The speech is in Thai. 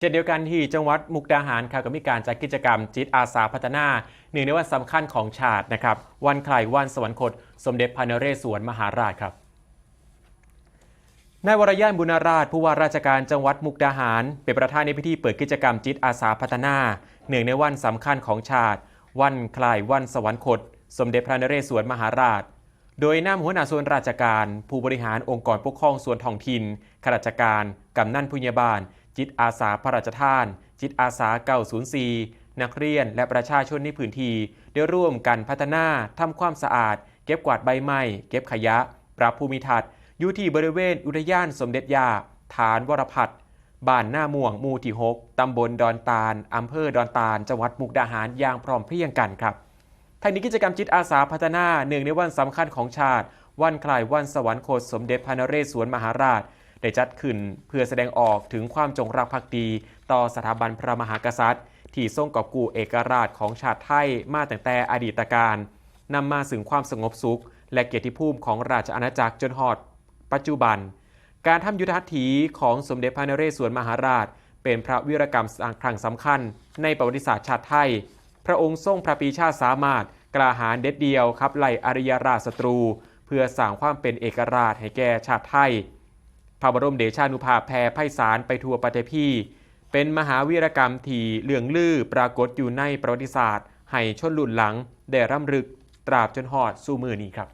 เช่นเดียวกันที่จังหวัดมุกดาหารครับก็มีการจัดกิจกรรมจิตอาสาพัฒนาหนึ่งในวันสำคัญของชาตินะครับ วันคล้ายวันสวรรคต สมเด็จพระนเรศวรมหาราชครับนายวรยานบุญราชผู้ว่าราชการจังหวัดมุกดาหาร เป็นประธานในพิธีเปิดกิจกรรมจิตอาสาพัฒนาหนึ่งในวันสำคัญของชาติ วันคล้ายวันสวรรคต สมเด็จพระนเรศวรมหาราช โดยนำหัวหน้าส่วนราชการ ผู้บริหารองค์กรปกครองส่วนท้องถิ่นข้าราชการกำนันผู้ใหญ่บ้าน จิตอาสาพระราชทาน จิตอาสา904นักเรียนและประชาชนในพื้นที่ได้ร่วมกันพัฒนาทำความสะอาด เก็บกวาดใบไม้ เก็บขยะ ปรับภูมิทัศน์อยู่ที่บริเวณอุทยานสมเด็จยา ฐานวรพัฒน์บ้านหน้าม่วงหมู่ที่ 6 ตำบลดอนตาลอำเภอดอนตาล จังหวัดมุกดาหารอย่างพร้อมเพรียงกันครับทางนี้กิจกรรมจิตอาสาพัฒนาหนึ่งในวันสำคัญของชาติ วันคล้ายวันสวรรคตสมเด็จพระนเรศวรมหาราช ได้จัดขึ้นเพื่อแสดงออกถึงความจงรักภักดี ต่อสถาบันพระมหากษัตริย์ ที่ทรงกอบกู้เอกราชของชาติไทยมาตั้งแต่อดีตการนำมาสู่ความสงบสุข และเกียรติภูมิของราชอาณาจักรจนฮอด ปัจจุบัน การทำยุทธหัตถีของสมเด็จพระนเรศวรมหาราช เป็นพระวิรกรรมครั้งสำคัญ ในประวัติศาสตร์ชาติไทย พระองค์ทรงพระปีชาสามารถกล้าหาญเด็ดเดียวขับไล่อริยราชศัตรู เพื่อสร้างความเป็นเอกราชให้แก่ชาติไทย พระบรมเดชานุภาพแผ่ไพศาลไปทั่วประเทศพี่เป็นมหาวีรกรรมที่เหลืองลือปรากฏอยู่ในประวัติศาสตร์ ให้ชนรุ่นหลัง ได้ร่ำลึกตราบจนหอดสู่มือนี้ครับ